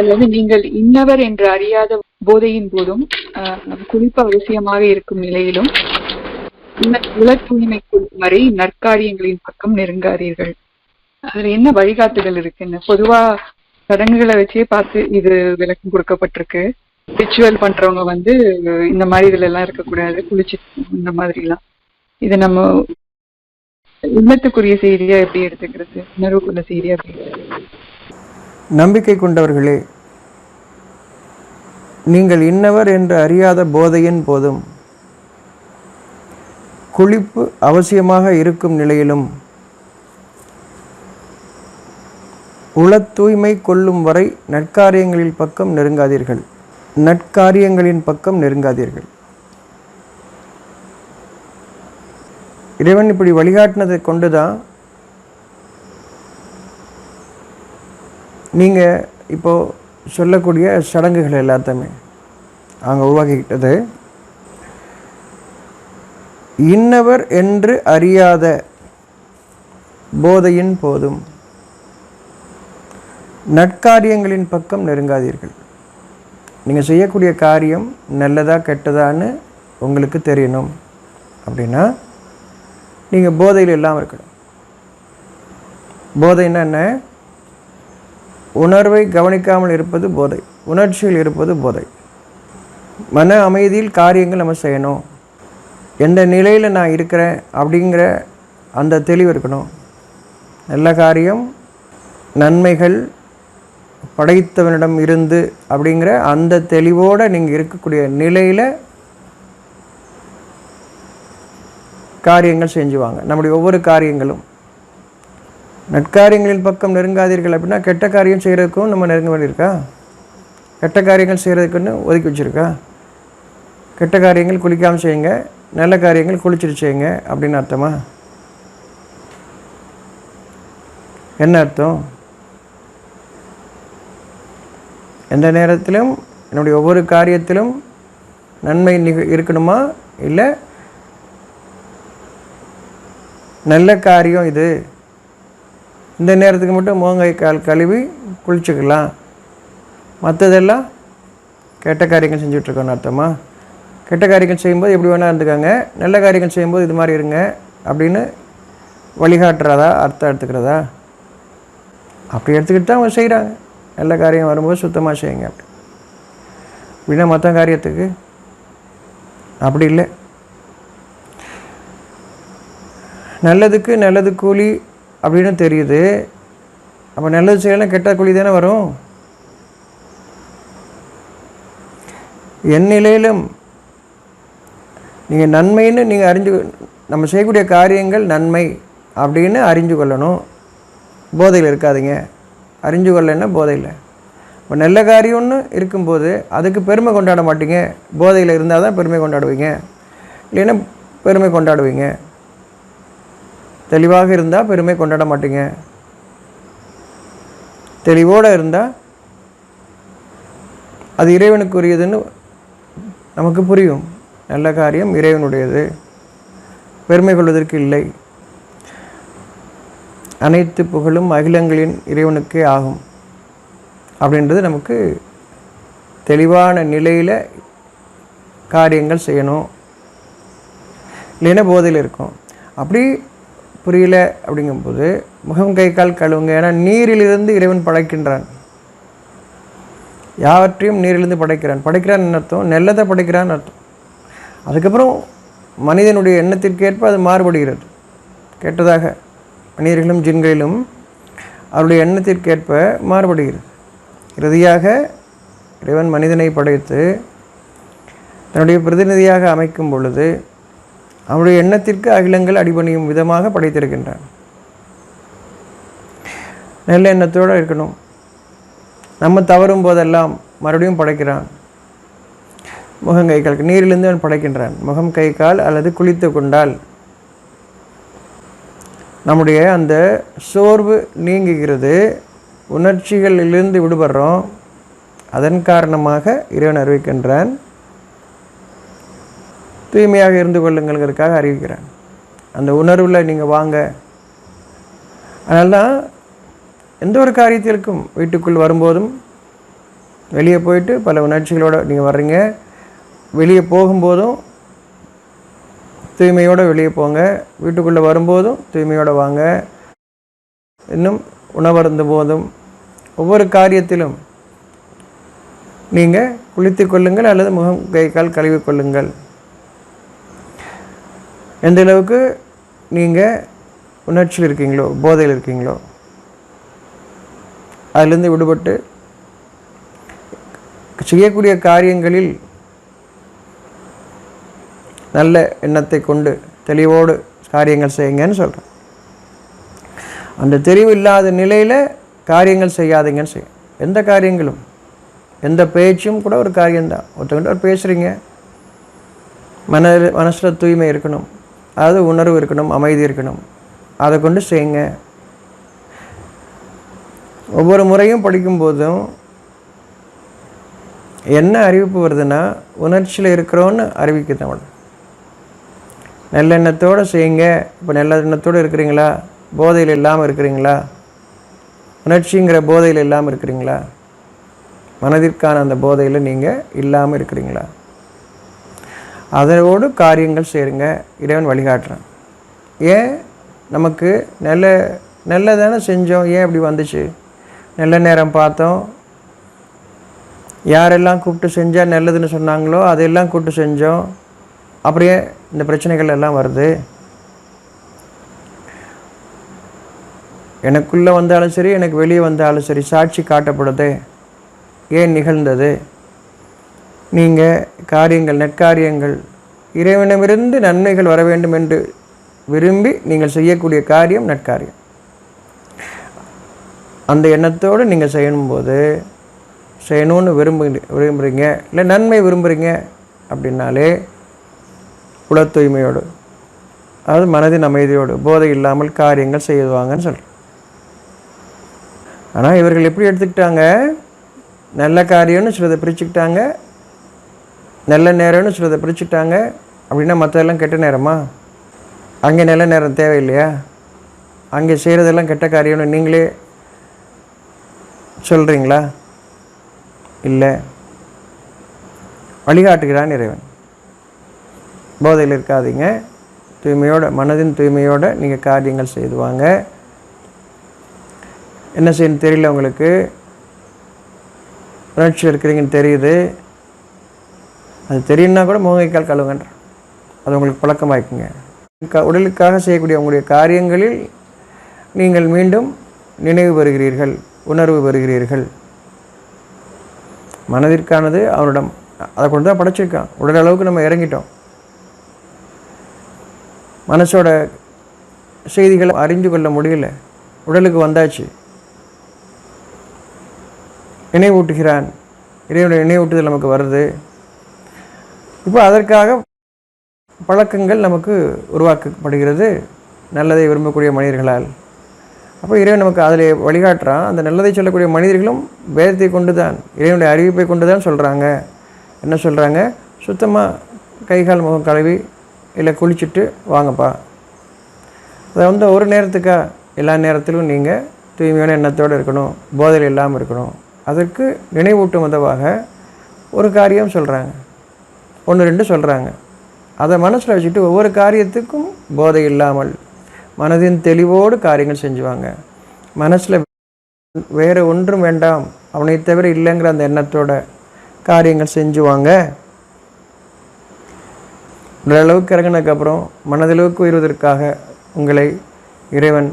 அல்லது நீங்கள் இன்னவர் என்று அறியாத போதையின் போதும் ஆஹ், குளிப்பு அவசியமாக இருக்கும் நிலையிலும் உல- உல தூய்மை கொள்ளும் வரை நற்காரியங்களின் பக்கம் நெருங்காதீர்கள். அதுல என்ன வழிகாட்டுதல் இருக்குன்னு பொதுவா சடங்குகளை வச்சே பார்த்து இது விளக்கம் கொடுக்கப்பட்டிருக்கு. ரிச்சுவல் பண்றவங்க வந்து இந்த மாதிரி இதுல எல்லாம் இருக்கக்கூடாது குளிச்சு இந்த மாதிரி எல்லாம் இது நம்ம உள்ளத்துக்குரிய செய்தியா எப்படி எடுத்துக்கிறது? உணர்வுக்குள்ள செய்தியா எப்படி எடுத்துக்கிறது? நம்பிக்கை கொண்டவர்களே நீங்கள் இன்னவர் என்று அறியாத போதையின் போதும் குளிப்பு அவசியமாக இருக்கும் நிலையிலும் உள தூய்மை கொள்ளும் வரை நற்காரியங்களின் பக்கம் நெருங்காதீர்கள். நற்காரியங்களின் பக்கம் நெருங்காதீர்கள். இறைவன் இப்படி வழிகாட்டினதை கொண்டுதான் நீங்கள் இப்போது சொல்லக்கூடிய சடங்குகள் எல்லாத்தையுமே அவங்க உருவாக்கிக்கிட்டது. இன்னவர் என்று அறியாத போதையின் போதும் நற்காரியங்களின் பக்கம் நெருங்காதீர்கள். நீங்கள் செய்யக்கூடிய காரியம் நல்லதா கெட்டதான்னு உங்களுக்கு தெரியணும். அப்படின்னா நீங்கள் போதையில் இல்லாமல் இருக்கணும். போதைன்னா என்ன? உணர்வை கவனிக்காமல் இருப்பது போதை உணர்ச்சியில் இருப்பது போதை. மன அமைதியில் காரியங்கள் நம்ம செய்யணும். எந்த நிலையில் நான் இருக்கிறேன் அப்படிங்கிற அந்த தெளிவு இருக்கணும். நல்ல காரியம் நன்மைகள் படைத்தவனிடம் இருந்து அப்படிங்கிற அந்த தெளிவோடு நீங்கள் இருக்கக்கூடிய நிலையில் காரியங்கள் செஞ்சுவாங்க. நம்முடைய ஒவ்வொரு காரியங்களும். நற்காரியங்களின் பக்கம் நெருங்காதீர்கள் அப்படின்னா கெட்ட காரியம் செய்கிறதுக்கும் நம்ம நெருங்க வேண்டியிருக்கா? கெட்ட காரியங்கள் செய்கிறதுக்குன்னு ஒதுக்கி வச்சுருக்கா? கெட்ட காரியங்கள் குளிக்காமல் செய்யுங்க நல்ல காரியங்கள் குளிச்சுட்டு செய்யுங்க அப்படின்னு அர்த்தமா? என்ன அர்த்தம்? எந்த நேரத்திலும் என்னுடைய ஒவ்வொரு காரியத்திலும் நன்மை நிக இருக்கணுமா? இல்லை நல்ல காரியம் இது? இந்த நேரத்துக்கு மட்டும் முகங்கை கால் கழுவி குளிச்சுக்கலாம். மற்றதெல்லாம் கெட்ட காரியங்கள் செஞ்சுட்ருக்கோன்னு அர்த்தமா? கெட்ட காரியங்கள் செய்யும்போது எப்படி வேணால் இருந்துக்காங்க. நல்ல காரியங்கள் செய்யும்போது இது மாதிரி இருங்க அப்படின்னு வழிகாட்டுறதா அர்த்தம் எடுத்துக்கிறதா? அப்படி எடுத்துக்கிட்டு தான் அவங்க செய்கிறாங்க நல்ல காரியம் வரும்போது சுத்தமாக செய்யுங்க அப்படி. அப்படின்னா மற்ற காரியத்துக்கு அப்படி இல்லை. நல்லதுக்கு நல்லது கூலி அப்படின்னு தெரியுது. அப்போ நல்லது செய்யலாம் கெட்ட குழி தானே வரும்? என் நிலையிலும் நீங்கள் நன்மைன்னு நீங்கள் அறிஞ்சு நம்ம செய்யக்கூடிய காரியங்கள் நன்மை அப்படின்னு அறிஞ்சு கொள்ளணும். போதையில் இருக்காதீங்க. அறிஞ்சு கொள்ளன்னா போதையில் இப்போ நல்ல காரியம்னு இருக்கும்போது அதுக்கு பெருமை கொண்டாட மாட்டீங்க. போதையில் இருந்தால் தான் பெருமை கொண்டாடுவீங்க. இல்லைன்னா பெருமை கொண்டாடுவீங்க. தெளிவாக இருந்தால் பெருமை கொண்டாட மாட்டீங்க. தெளிவோடு இருந்தால் அது இறைவனுக்குரியதுன்னு நமக்கு புரியும். நல்ல காரியம் இறைவனுடையது. பெருமை கொள்வதற்கு இல்லை. அனைத்து புகழும் அகிலங்களின் இறைவனுக்கே ஆகும். அப்படின்றது நமக்கு தெளிவான நிலையில் காரியங்கள் செய்யணும். இல்லைன்னா போதையில் இருக்கும். அப்படி புரியல அப்படிங்கும்போது முகம் கை கால் கழுவுங்க. ஏன்னா நீரிலிருந்து இறைவன் படைக்கின்றான். யாவற்றையும் நீரிலிருந்து படைக்கிறான். படைக்கிறான் அர்த்தம்? நெல்லத்தை படைக்கிறான்னு அர்த்தம். அதுக்கப்புறம் மனிதனுடைய எண்ணத்திற்கேற்ப அது மாறுபடுகிறது. கேட்டதாக மனிதர்களும் ஜின்களிலும் அவருடைய எண்ணத்திற்கேற்ப மாறுபடுகிறது. இறுதியாக இறைவன் மனிதனை படைத்து தன்னுடைய பிரதிநிதியாக அமைக்கும் பொழுது அவருடைய எண்ணத்திற்கு அகிலங்கள் அடிபணியும் விதமாக படைத்திருக்கின்றான். நல்ல எண்ணத்தோடு இருக்கணும். நம்ம தவறும் போதெல்லாம் மறுபடியும் படைக்கிறான். முகம் கை கால் நீரிலிருந்து அவன் படைக்கின்றான். முகம் கை கால் அல்லது குளித்து கொண்டால் நம்முடைய அந்த சோர்வு நீங்குகிறது. உணர்ச்சிகளிலிருந்து விடுபடுறோம். அதன் காரணமாக இறைவன் அறிவிக்கின்றான். தூய்மையாக இருந்து கொள்ளுங்கள்ங்கிறதுக்காக அறிவிக்கிறேன். அந்த உணர்வில் நீங்கள் வாங்க. அதனால தான் எந்த ஒரு காரியத்திற்கும் வீட்டுக்குள் வரும்போதும் வெளியே போயிட்டு பல உணர்ச்சிகளோடு நீங்கள் வர்றீங்க. வெளியே போகும்போதும் தூய்மையோடு வெளியே போங்க. வீட்டுக்குள்ளே வரும்போதும் தூய்மையோடு வாங்க. இன்னும் உணவருந்த போதும் ஒவ்வொரு காரியத்திலும் நீங்கள் குளித்து கொள்ளுங்கள் அல்லது முகம் கை கால் கழுவி கொள்ளுங்கள். எந்த அளவுக்கு நீங்கள் உணர்ச்சியில் இருக்கீங்களோ போதையில் இருக்கீங்களோ அதிலிருந்து விடுபட்டு செய்யக்கூடிய காரியங்களில் நல்ல எண்ணத்தை கொண்டு தெளிவோடு காரியங்கள் செய்யுங்கன்னு சொல்கிறேன் அந்த தெளிவு இல்லாத நிலையில் காரியங்கள் செய்யாதீங்கன்னு செய்யும் எந்த காரியங்களும் எந்த பேச்சும் கூட ஒரு காரியம்தான். ஒருத்தங்கிட்ட ஒரு பேசுகிறீங்க மன மனசில் தூய்மை இருக்கணும். அதாவது உணர்வு இருக்கணும் அமைதி இருக்கணும். அதை கொண்டு செய்யுங்க. ஒவ்வொரு முறையும் படிக்கும்போதும் என்ன அறிவிப்பு வருதுன்னா உணர்ச்சியில் இருக்கிறோன்னு அறிவிக்குது அவள் நல்ல எண்ணத்தோடு செய்யுங்க. இப்போ நல்ல எண்ணத்தோடு இருக்கிறீங்களா? போதையில் இல்லாமல் இருக்கிறீங்களா? உணர்ச்சிங்கிற போதையில் இல்லாமல் இருக்கிறீங்களா? மனதிற்கான அந்த போதையில் நீங்கள் இல்லாமல் இருக்கிறீங்களா? அதோடு காரியங்கள் செய்யுங்க இறைவன் வழிகாட்டுறான். ஏன்? நமக்கு நல்ல நல்லதானே செஞ்சோம். ஏன் இப்படி வந்துச்சு? நல்ல நேரம் பார்த்தோம். யாரெல்லாம் கூப்பிட்டு செஞ்சால் நல்லதுன்னு சொன்னாங்களோ அதையெல்லாம் கூப்பிட்டு செஞ்சோம். அப்படியே இந்த பிரச்சனைகள் எல்லாம் வருது. எனக்குள்ளே வந்தாலும் சரி எனக்கு வெளியே வந்தாலும் சரி சாட்சி காட்டப்படுது. ஏன் நிகழ்ந்தது? நீங்கள் காரியங்கள் நற்காரியங்கள் இறைவனமிருந்து நன்மைகள் வர வேண்டும் என்று விரும்பி நீங்கள் செய்யக்கூடிய காரியம் நற்காரியம். அந்த எண்ணத்தோடு நீங்கள் செய்யணும்போது செய்யணும்னு விரும்பு விரும்புகிறீங்க இல்லை நன்மை விரும்புகிறீங்க அப்படின்னாலே உள தூய்மையோடு அதாவது மனதின் அமைதியோடு போதை இல்லாமல் காரியங்கள் செய்வாங்கன்னு சொல்கிறேன் ஆனால் இவர்கள் எப்படி எடுத்துக்கிட்டாங்க? நல்ல காரியம்னு சிலதை பிரிச்சுக்கிட்டாங்க. நல்ல நேரம்னு சிலதை பிரிச்சுட்டாங்க அப்படின்னா மற்றதெல்லாம் கெட்ட நேரமா? அங்கே நல்ல நேரம் தேவையில்லையா? அங்கே செய்கிறதெல்லாம் கெட்ட காரியம்னு நீங்களே சொல்கிறீங்களா இல்லை. வழிகாட்டுகிறான் இறைவன். போதையில் இருக்காதீங்க. தூய்மையோட மனதின் தூய்மையோடு நீங்கள் காரியங்கள் செய்துவாங்க. என்ன செய்யணும் தெரியல உங்களுக்கு? உணர்ச்சி இருக்கிறீங்கன்னு தெரியுது. அது தெரியும்னா கூட முகங்கைக்கால் கழுவுங்கன்ற. அது உங்களுக்கு பழக்கமாக்குங்க க- உடலுக்காக செய்யக்கூடிய உங்களுடைய காரியங்களில் நீங்கள் மீண்டும் நினைவு பெறுகிறீர்கள் உணர்வு பெறுகிறீர்கள். மனதிற்கானது அவனிடம் அதை கொண்டு தான் படைச்சிருக்கான். உடல் அளவுக்கு நம்ம இறங்கிட்டோம். மனசோட செய்திகளை அறிந்து கொள்ள முடியல. உடலுக்கு வந்தாச்சு. நினைவூட்டுகிறான் இறைவனுடைய நினைவூட்டுதல் நமக்கு வருது. இப்போ அதற்காக பழக்கங்கள் நமக்கு உருவாக்கப்படுகிறது. நல்லதை விரும்பக்கூடிய மனிதர்களால். அப்போ இறைவன் நமக்கு அதில் வழிகாட்டுறான். அந்த நல்லதை சொல்லக்கூடிய மனிதர்களும் வேதத்தை கொண்டு தான் இறைவனுடைய அறிவிப்பை கொண்டு தான் சொல்கிறாங்க என்ன சொல்கிறாங்க சுத்தமாக கைகால் முகம் கழுவி இல்லை குளிச்சுட்டு வாங்கப்பா. அதை வந்து ஒரு நேரத்துக்கா எல்லா நேரத்திலும் நீங்கள் தூய்மையான எண்ணத்தோடு இருக்கணும். போதையில் இல்லாமல் இருக்கணும். அதற்கு நினைவூட்டும் விதமாக ஒரு காரியம் சொல்கிறாங்க ஒன்று ரெண்டு சொல்கிறாங்க அதை மனசில் வச்சுட்டு ஒவ்வொரு காரியத்துக்கும் போதை இல்லாமல் மனதின் தெளிவோடு காரியங்கள் செஞ்சுவாங்க. மனசில் வேறு ஒன்றும் வேண்டாம் அவனை தவிர இல்லைங்கிற அந்த எண்ணத்தோட காரியங்கள் செஞ்சுவாங்க. உடலளவுக்கு இறங்கினதுக்கப்புறம் மனதளவுக்கு உயர்வதற்காக உங்களை இறைவன்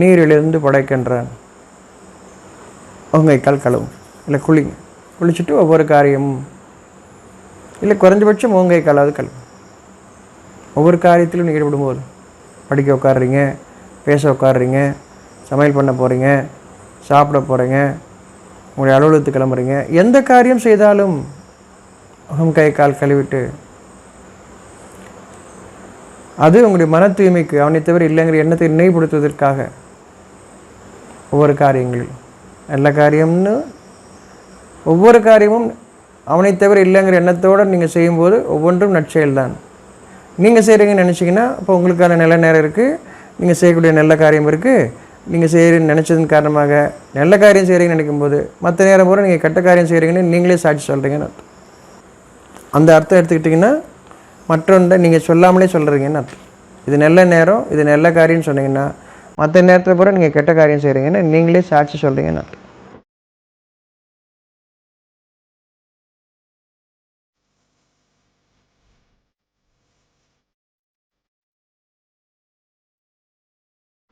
நீரிலிருந்து படைக்கின்றான். உங்கள் கால் கழுவும். இல்லை குளிங்க. குளிச்சுட்டு ஒவ்வொரு காரியமும் இல்லை குறைஞ்சபட்சம் மூங்கை காலாவது கழுவும் ஒவ்வொரு காரியத்திலும் நீங்கள் ஈடுபடும்போது படிக்க உட்காடுறீங்க பேச உட்காடுறீங்க சமையல் பண்ண போகிறீங்க சாப்பிட போகிறீங்க உங்களுடைய அலுவலகத்துக்கு கிளம்புறீங்க எந்த காரியம் செய்தாலும் முகம் கை கால் கழுவிட்டு அது உங்களுடைய மன தூய்மைக்கு அவனை தவிர இல்லைங்கிற எண்ணத்தை நினைவுபடுத்துவதற்காக ஒவ்வொரு காரியங்களில் நல்ல காரியம்னு ஒவ்வொரு காரியமும் அவனை தவிர இல்லைங்கிற எண்ணத்தோடு நீங்கள் செய்யும்போது ஒவ்வொன்றும் நற்செயல்தான். நீங்கள் செய்கிறீங்கன்னு நினச்சிங்கன்னா இப்போ உங்களுக்கான நல்ல நேரம் இருக்குது நீங்கள் செய்யக்கூடிய நல்ல காரியம் இருக்குது நீங்கள் செய்கிறீங்க நினச்சதன் காரணமாக நல்ல காரியம் செய்கிறீங்கன்னு நினைக்கும்போது மற்ற நேரம் பூரா நீங்கள் கெட்ட காரியம் செய்கிறீங்கன்னு நீங்களே சாட்சி சொல்கிறீங்கன்னு அர்த்தம். அந்த அர்த்தம் எடுத்துக்கிட்டிங்கன்னா மற்றொன்றை நீங்கள் சொல்லாமலே சொல்கிறீங்கன்னு அர்த்தம். இது நல்ல நேரம் இது நல்ல காரியம்னு சொன்னீங்கன்னா மற்ற நேரத்தில் பூரா நீங்கள் கெட்ட காரியம் செய்கிறீங்கன்னு நீங்களே சாட்சி சொல்கிறீங்கன்னு அர்த்தம்.